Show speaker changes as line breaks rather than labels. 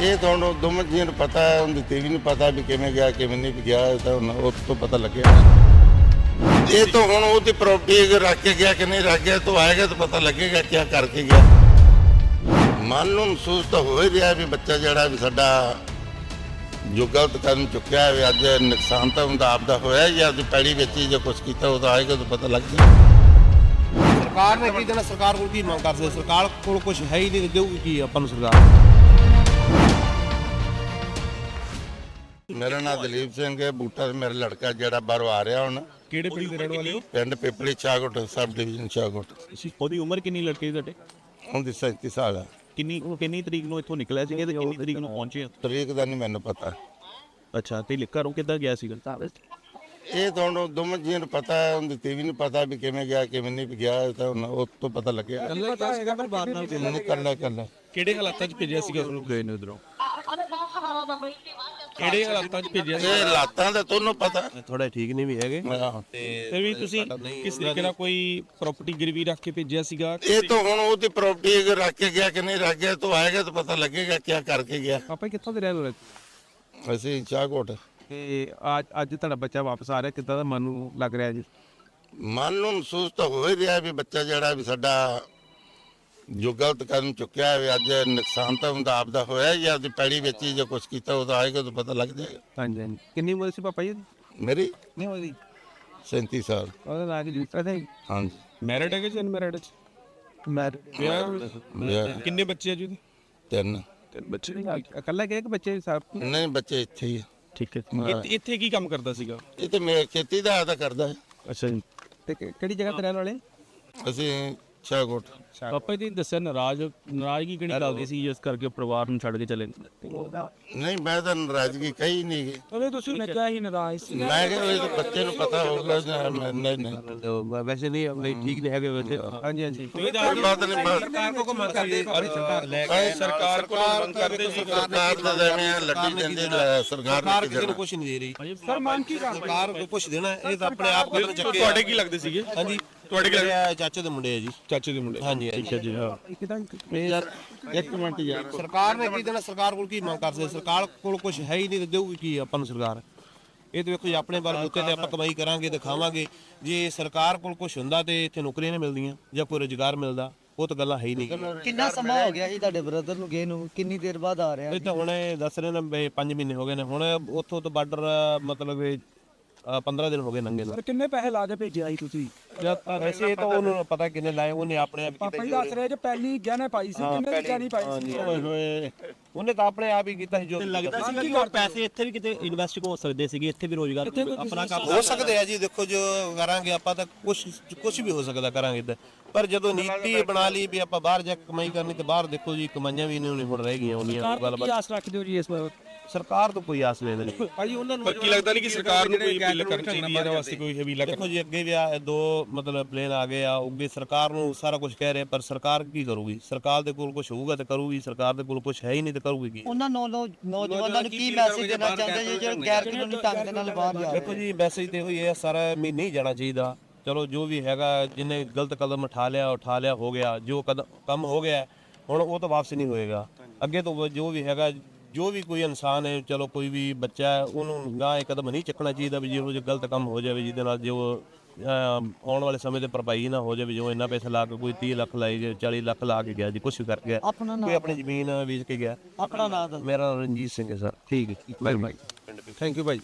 ਇਹ ਤੁਹਾਨੂੰ ਦੋਵਾਂ ਜੀਆਂ ਨੂੰ ਪਤਾ ਹੈ, ਉਹਦੀ ਤੇ ਵੀ ਪਤਾ ਵੀ ਕਿਵੇਂ ਗਿਆ, ਕਿਵੇਂ ਨਹੀਂ ਗਿਆ, ਇਹ ਤਾਂ ਹੁਣ ਉਹ ਤੋਂ ਪਤਾ ਲੱਗਿਆ। ਇਹ ਤਾਂ ਹੁਣ ਉਹਦੀ ਪ੍ਰਾਪਰਟੀ ਰੱਖ ਕੇ ਗਿਆ ਕਿ ਨਹੀਂ ਰੱਖ ਗਿਆ, ਤਾਂ ਆਏਗਾ ਤਾਂ ਪਤਾ ਲੱਗੇਗਾ ਕੀ ਕਰਕੇ ਗਿਆ। ਮਨ ਨੂੰ ਮਹਿਸੂਸ ਤਾਂ ਹੋ ਹੀ ਰਿਹਾ ਵੀ ਬੱਚਾ ਜਿਹੜਾ ਵੀ ਸਾਡਾ ਜੋ ਗਲਤ ਕਦਮ ਚੁੱਕਿਆ ਹੈ ਵੀ ਅੱਜ ਨੁਕਸਾਨ ਤਾਂ ਉਹਦਾ ਆਪਦਾ ਹੋਇਆ ਜਾਂ ਉਹਦੀ ਪੈੜੀ ਵੇਚੀ ਜਾਂ ਕੁਝ ਕੀਤਾ, ਉਹ ਤਾਂ ਆਏਗਾ ਤਾਂ ਪਤਾ ਲੱਗ ਜਾਏਗਾ।
ਸਰਕਾਰ ਨੇ ਕੀ ਦੇਣਾ? ਸਰਕਾਰ ਕੋਲ ਕੀ ਮੰਗ ਕਰਦੇ? ਸਰਕਾਰ ਕੋਲ ਕੁਝ ਹੈ ਹੀ ਨਹੀਂ ਦੇਊਗੀ ਕੀ ਆਪਾਂ ਨੂੰ ਸਰਕਾਰ?
ਮੇਰਾ ਨਾਮ ਦਲੀਪ ਸਿੰਘ ਹੈ ਬੂਟਾ ਤੇ ਮੇਰਾ ਲੜਕਾ ਜਿਹੜਾ ਬਾਹਰੋਂ ਆ ਰਿਹਾ ਹੁਣ।
ਕਿਹੜੇ ਪਿੰਡ ਦੇ ਰਹਿਣ ਵਾਲੇ ਹੋ?
ਪਿੰਡ ਪਿਪਲੀ ਚਾਗੋਟ ਸਬ ਡਿਵੀਜ਼ਨ ਚਾਗੋਟ
ਤੁਸੀਂ ਉਹਦੀ ਉਮਰ ਕਿੰਨੀ ਲੜਕੇ ਦੀ ਤੁਹਾਡੇ?
ਉਹਦੀ 37 ਸਾਲ ਹੈ
ਕਿੰਨੀ ਉਹ ਕਿੰਨੀ ਤਰੀਕ ਨੂੰ ਇੱਥੋਂ ਨਿਕਲਿਆ ਸੀ ਤੇ ਕਿੰਨੀ ਤਰੀਕ ਨੂੰ ਪਹੁੰਚੇ
ਤਰੀਕ ਦਾ ਨਹੀਂ ਮੈਨੂੰ ਪਤਾ।
ਅੱਛਾ ਤੇ ਘਰੋਂ ਕਿੱਦਾਂ ਗਿਆ ਸੀਗਾ?
ਇਹ ਤੁਹਾਨੂੰ ਦੋਵਾਂ ਜੀਆਂ ਨੂੰ ਪਤਾ ਹੈ ਉਹਦੀ ਤੇ ਵੀ ਨਹੀਂ ਪਤਾ ਵੀ ਕਿਵੇਂ ਗਿਆ ਕਿਵੇਂ ਨਹੀਂ ਗਿਆ ਇਹ ਤਾਂ ਉਹ ਤੋਂ ਪਤਾ ਲੱਗਿਆ।
ਪਤਾ ਹੈਗਾ ਪਰ ਬਾਹਰ ਨਾਲ
ਨਹੀਂ ਕਰਨਾ ਕਰਨਾ
ਕਿਹੜੇ ਹਾਲਾਤਾਂ 'ਚ ਭੇਜਿਆ ਸੀਗਾ ਉਹਨੂੰ ਗਏ ਨੇ ਉਧਰੋਂ। ਕਿਹੜੇ ਹਾਲਾਤਾਂ 'ਚ ਭੇਜਿਆ
ਇਹ ਲਾਤਾਂ ਦਾ ਤੁਹਾਨੂੰ ਪਤਾ।
ਥੋੜਾ ਠੀਕ ਨਹੀਂ ਵੀ ਹੈਗੇ।
ਆਹੋ।
ਤੇ ਵੀ ਤੁਸੀਂ ਕਿਸ ਤਰੀਕੇ ਨਾਲ ਕੋਈ ਪ੍ਰਾਪਰਟੀ ਗਿਰਵੀ ਰੱਖ ਕੇ ਭੇਜਿਆ ਸੀਗਾ?
ਇਹ ਤਾਂ ਹੁਣ ਉਹਦੀ ਪ੍ਰਾਪਰਟੀ ਅਗਰ ਰੱਖ ਕੇ ਗਿਆ ਕਿ ਨਹੀਂ ਰੱਖ ਗਿਆ ਤਾਂ ਆਏਗਾ ਤਾਂ ਪਤਾ ਲੱਗੇਗਾ ਕੀ ਕਰਕੇ ਗਿਆ।
ਪਾਪਾ ਜੀ ਕਿੱਥੋਂ ਦੇ ਰਹਿਣ ਵਾਲੇ?
ਅਸੀਂ ਚਾਗੋਟ
ਤੇ ਅੱਜ ਅੱਜ ਤੁਹਾਡਾ ਬੱਚਾ ਵਾਪਸ ਆ ਰਿਹਾ ਕਿੱਦਾਂ ਦਾ ਮਨ ਨੂੰ ਲੱਗ ਰਿਹਾ ਜੀ?
ਮਨ ਨੂੰ ਮਹਿਸੂਸ ਤਾਂ ਹੋ ਹੀ ਰਿਹਾ ਵੀ ਬੱਚਾ ਜਿਹੜਾ ਵੀ ਸਾਡਾ ਜੋ ਗਲਤ ਕਦਮ ਚੁੱਕਿਆ ਹੈ ਵੀ ਅੱਜ ਨੁਕਸਾਨ ਤਾਂ ਉਹਦਾ ਆਪਦਾ ਹੋਇਆ ਜਾਂ ਉਹਦੀ ਪੈੜੀ ਵੇਚੀ ਜਾਂ ਕੁਝ ਕੀਤਾ ਉਹ ਤਾਂ ਆਏਗਾ ਤਾਂ ਪਤਾ ਲੱਗ ਜਾਏਗਾ।
ਹਾਂਜੀ ਹਾਂਜੀ। ਕਿੰਨੀ ਉਮਰ ਸੀ ਪਾਪਾ ਜੀ
ਮੇਰੀ?
ਨਹੀਂ ਹੋਈ
37 ਸਾਲ।
ਉਹਦਾ ਨਾਂ ਕੀ ਦੂਸਰਾ ਤੇ
ਹਾਂਜੀ।
ਮੈਰਿਡ ਹੈ ਕਿ ਅਨਮੈਰਿਡ ਹੈ
ਮੈਰਿਡ
ਵਿਆਹ?
ਕਿੰਨੇ ਬੱਚੇ ਆ ਜੀ ਉਹਦੇ?
ਤਿੰਨ।
ਤਿੰਨ ਬੱਚੇ। ਇਕੱਲਾ ਗਿਆ ਕਿ ਬੱਚੇ ਸਭ
ਨਹੀਂ ਬੱਚੇ ਇੱਥੇ ਹੀ ਆ।
ਠੀਕ ਹੈ। ਇੱਥੇ ਕੀ ਕੰਮ ਕਰਦਾ ਸੀਗਾ?
ਇਹ ਤੇ ਮੈਂ ਖੇਤੀ ਦਾ ਆਦਾ ਕਰਦਾ। ਹੈ
ਅੱਛਾ ਜੀ। ਤੇ ਕਿ- ਕਿਹੜੀ ਜਗ੍ਹਾ ਤੇ ਰਹਿਣ ਵਾਲੇ?
ਅਸੀਂ ਛਾਗੋਟ
ਪਾਪਾ ਜੀ ਦੱਸਿਆ ਨਾਰਾਜ਼ ਨਾਰਾਜ਼ਗੀ ਕਿਹੜੀ ਗੱਲ ਦੀ ਸੀ ਜਿਸ ਕਰਕੇ ਪਰਿਵਾਰ ਨੂੰ ਛੱਡ ਕੇ ਚਲੇ?
ਨਹੀਂ ਮੈਂ ਤਾਂ ਨਾਰਾਜ਼ਗੀ ਕਹੀ ਨਹੀਂ।
ਉਹਦੇ ਤੁਸੀਂ ਮੈਂ ਕਿਹਾ ਹੀ ਨਾਰਾਜ਼ ਸੀ
ਮੈਂ ਕਿਹਾ ਇਹ ਤਾਂ ਬੱਚੇ ਨੂੰ ਪਤਾ ਹੋਊਗਾ ਜਾਂ ਮੈਂ- ਨਹੀਂ ਨਹੀਂ।
ਵੈਸੇ ਨਹੀਂ ਨਹੀਂ ਠੀਕ ਨਹੀਂ ਹੈਗੇ ਵੈਸੇ।
ਹਾਂਜੀ ਹਾਂਜੀ।
ਕੋਈ ਬਾਤ ਨਹੀਂ ਬਾਤ
ਸਰਕਾਰ ਕੋ ਮੰਗ ਕਰਦੇ ਸਰਕਾਰ ਲੈ
ਸਰਕਾਰ ਕੋਲ ਮੰਗ ਕਰਦੇ ਸੀ ਸਰਕਾਰ ਤਾਂ ਐਵੇਂ ਆ, ਲੱਡੀ ਜਾਂਦੀ ਲੈ, ਸਰਕਾਰ ਨੇ
ਕਿਸੇ ਨੂੰ ਕੁਝ ਨਹੀਂ ਦੇ ਰਹੀ। ਸਰ ਮੰਗ ਕੀ ਸਰਕਾਰ ਨੂੰ ਕੁਝ ਦੇਣਾ ਇਹ ਤਾਂ ਆਪਣੇ ਆਪ ਕਦਮ ਚੱਕੇ
ਤੁਹਾਡੇ ਕੀ ਲੱਗਦੇ ਸੀਗੇ?
ਹਾਂਜੀ। ਤੁਹਾਡੇ ਕਿਹੜੇ ਚਾਚੇ ਦੇ ਮੁੰਡੇ ਆ ਜੀ।
ਚਾਚੇ ਦੇ ਮੁੰਡੇ।
ਹਾਂਜੀ
ਠੀਕ ਹੈ ਜੀ ਹਾਂ।
ਯਾਰ ਇੱਕ ਮਿੰਟ ਯਾਰ
ਸਰਕਾਰ ਨੇ ਕੀ ਦੇਣਾ? ਸਰਕਾਰ ਕੋਲ ਕੀ ਮੰਗ ਕਰਦੇ? ਸਰਕਾਰ ਕੋਲ ਕੁਝ ਹੈ ਹੀ ਨਹੀਂ ਤੇ ਦੇਊਗੀ ਕੀ ਆਪਾਂ ਨੂੰ ਸਰਕਾਰ? ਇਹ ਤਾਂ ਵੇਖੋ ਜੀ ਆਪਣੇ ਬਾਰੇ ਬੁੱਤੇ ਤੇ ਆਪਾਂ ਕਮਾਈ ਕਰਾਂਗੇ ਤੇ ਖਾਵਾਂਗੇ ਜੇ ਸਰਕਾਰ ਕੋਲ ਕੁਝ ਹੁੰਦਾ ਤੇ ਇੱਥੇ ਨੌਕਰੀਆਂ ਨਹੀਂ ਮਿਲਦੀਆਂ ਜਾਂ ਕੋਈ ਰੋਜ਼ਗਾਰ ਮਿਲਦਾ ਉਹ ਤਾਂ ਗੱਲਾਂ ਹੈ ਹੀ ਨਹੀਂ।
ਕਿੰਨਾ ਸਮਾਂ ਹੋ ਗਿਆ ਜੀ ਤੁਹਾਡੇ ਬ੍ਰਦਰ ਨੂੰ ਗਏ ਨੂੰ? ਕਿੰਨੀ ਦੇਰ ਬਾਅਦ ਆ ਰਿਹਾ
ਇਹ ਤਾਂ ਹੁਣ ਇਹ ਦੱਸ ਰਹੇ ਨੇ 5 ਮਹੀਨੇ ਹੋ ਗਏ ਨੇ। ਹੁਣ ਉੱਥੋਂ ਤੋਂ ਬਾਰਡਰ ਮਤਲਬ 15 ਦਿਨ ਹੋ ਗਏ ਨੰਗੇ ਨੂੰ।
ਕਿੰਨੇ ਪੈਸੇ ਲਾ ਕੇ ਭੇਜਿਆ ਸੀ ਤੁਸੀਂ?
ਵੈਸੇ ਇਹ ਤਾਂ ਉਹਨੂੰ ਪਤਾ ਕਿੰਨੇ ਲਾਏ ਉਹਨੇ ਆਪਣੇ ਆਪ
ਪਾਪਾ ਜੀ ਦੱਸ ਰਹੇ ਜੇ ਪਹਿਲੀ ਗਹਿਣੇ ਪਾਈ ਸੀ ਕਿੰਨੇ ਦੀ ਗਹਿਣੀ ਪਾਈ ਸੀ?
ਓਏ ਹੋਏ। ਉਹਨੇ ਤਾਂ ਆਪਣੇ ਆਪ ਹੀ ਕੀਤਾ ਸੀ ਜੋ
ਲੱਗਦਾ ਸੀ ਕਿ ਪੈਸੇ ਇੱਥੇ ਵੀ ਕਿਤੇ ਇਨਵੈਸਟ ਹੋ ਸਕਦੇ ਸੀਗੇ ਇੱਥੇ ਵੀ ਰੋਜ਼ਗਾਰ ਆਪਣਾ ਕੰਮ
ਹੋ ਸਕਦੇ ਆ ਜੀ ਦੇਖੋ ਜੋ ਕਰਾਂਗੇ ਆਪਾਂ ਤਾਂ ਕੁਝ ਕੁਝ ਵੀ ਹੋ ਸਕਦਾ ਕਰਾਂਗੇ ਤਾਂ ਪਰ ਜਦੋਂ ਨੀਤੀ ਬਣਾ ਲਈ ਵੀ ਆਪਾਂ ਬਾਹਰ ਜਾ ਕੇ ਕਮਾਈ ਕਰਨੀ ਤੇ ਬਾਹਰ ਦੇਖੋ ਜੀ ਕਮਾਈਆਂ ਵੀ ਨਹੀਂ ਹੁਣ ਰਹਿ ਗਈਆਂ ਉਹਨੀਆਂ ਗੱਲਬਾਤ
ਆਸ ਰੱਖਦੇ ਹੋ ਜੀ ਇਸ ਵਾਰ
ਸਰਕਾਰ ਤੋਂ ਕੋਈ ਆਸ ਨਹੀਂ। ਹੈ ਭਾਜੀ ਉਹਨਾਂ ਨੂੰ
ਕੀ ਲੱਗਦਾ ਨਹੀਂ ਕਿ ਸਰਕਾਰ ਨੂੰ ਕੋਈ ਅਪੀਲ ਕਰਨੀ ਚਾਹੀਦੀ ਹੈ ਇਹਦੇ ਵਾਸਤੇ ਕੋਈ ਅਪੀਲ
ਦੇਖੋ ਜੀ ਅੱਗੇ ਵੀ ਆ ਦੋ ਮਤਲਬ ਪਲੇਨ ਆ ਗਏ ਆ ਅੱਗੇ ਸਰਕਾਰ ਨੂੰ ਸਾਰਾ ਕੁਝ ਕਹਿ ਰਹੇ ਪਰ ਸਰਕਾਰ ਕੀ ਕਰੂਗੀ? ਸਰਕਾਰ ਦੇ ਕੋਲ ਕੁਝ ਹੋਊਗਾ ਤੇ ਕਰੂਗੀ ਸਰਕਾਰ ਦੇ ਕੋਲ ਕੁਝ ਹੈ ਹੀ ਨਹੀਂ ਤੇ ਕਰੂਗੀ ਕੀ?
ਉਹਨਾਂ ਨੌ- ਨੌਜਵਾਨਾਂ ਨੂੰ ਕੀ ਮੈਸੇਜ ਦੇਣਾ ਚਾਹੁੰਦੇ ਜੀ ਜਿਹੜੇ ਗੈਰ ਕਾਨੂੰਨੀ ਢੰਗ ਦੇ ਨਾਲ ਬਾਹਰ ਜਾ ਰਹੇ
ਦੇਖੋ ਜੀ ਮੈਸੇਜ ਤੇ ਹੋਈ ਹੈ ਸਾਰਾ ਮੀ ਨਹੀਂ ਜਾਣਾ ਚਾਹੀਦਾ। ਚਲੋ ਜੋ ਵੀ ਹੈਗਾ ਜਿਹਨੇ ਗਲਤ ਕਦਮ ਉਠਾ ਲਿਆ ਉਠਾ ਲਿਆ ਹੋ ਗਿਆ। ਜੋ ਕਦਮ ਕੰਮ ਹੋ ਗਿਆ ਹੁਣ ਉਹ ਤਾਂ ਵਾਪਸ ਨਹੀਂ ਹੋਏਗਾ। ਅੱਗੇ ਤੋਂ ਜੋ ਵੀ ਹੈਗਾ ਜੋ ਵੀ ਕੋਈ ਇਨਸਾਨ ਹੈ ਚਲੋ ਕੋਈ ਵੀ ਬੱਚਾ ਹੈ ਉਹਨੂੰ ਗਾਂ ਇਹ ਕਦਮ ਨਹੀਂ ਚੱਕਣਾ ਚਾਹੀਦਾ ਵੀ ਜਿਹੋ ਜਿਹਾ ਗਲਤ ਕੰਮ ਹੋ ਜਾਵੇ ਜਿਹਦੇ ਨਾਲ ਜੋ ਅਹ, ਆਉਣ ਵਾਲੇ ਸਮੇਂ ਤੇ ਭਰਪਾਈ ਨਾ ਹੋ ਜਾਵੇ ਜੋ ਇੰਨਾ ਪੈਸਾ ਲਾ ਕੇ ਕੋਈ 30 ਲੱਖ ਲਾਈ ਗਿਆ 40 ਲੱਖ ਲਾ ਕੇ ਗਿਆ ਜੀ ਵੀ ਕਰ ਗਿਆ
ਆਪਣਾ
ਕੋਈ ਆਪਣੀ ਜ਼ਮੀਨ ਵੇਚ ਕੇ ਗਿਆ।
ਆਪਣਾ ਨਾਮ
ਮੇਰਾ ਨਾਮ ਰਣਜੀਤ ਸਿੰਘ ਹੈ ਸਰ। ਠੀਕ ਹੈ bye bye
thank you Bhai.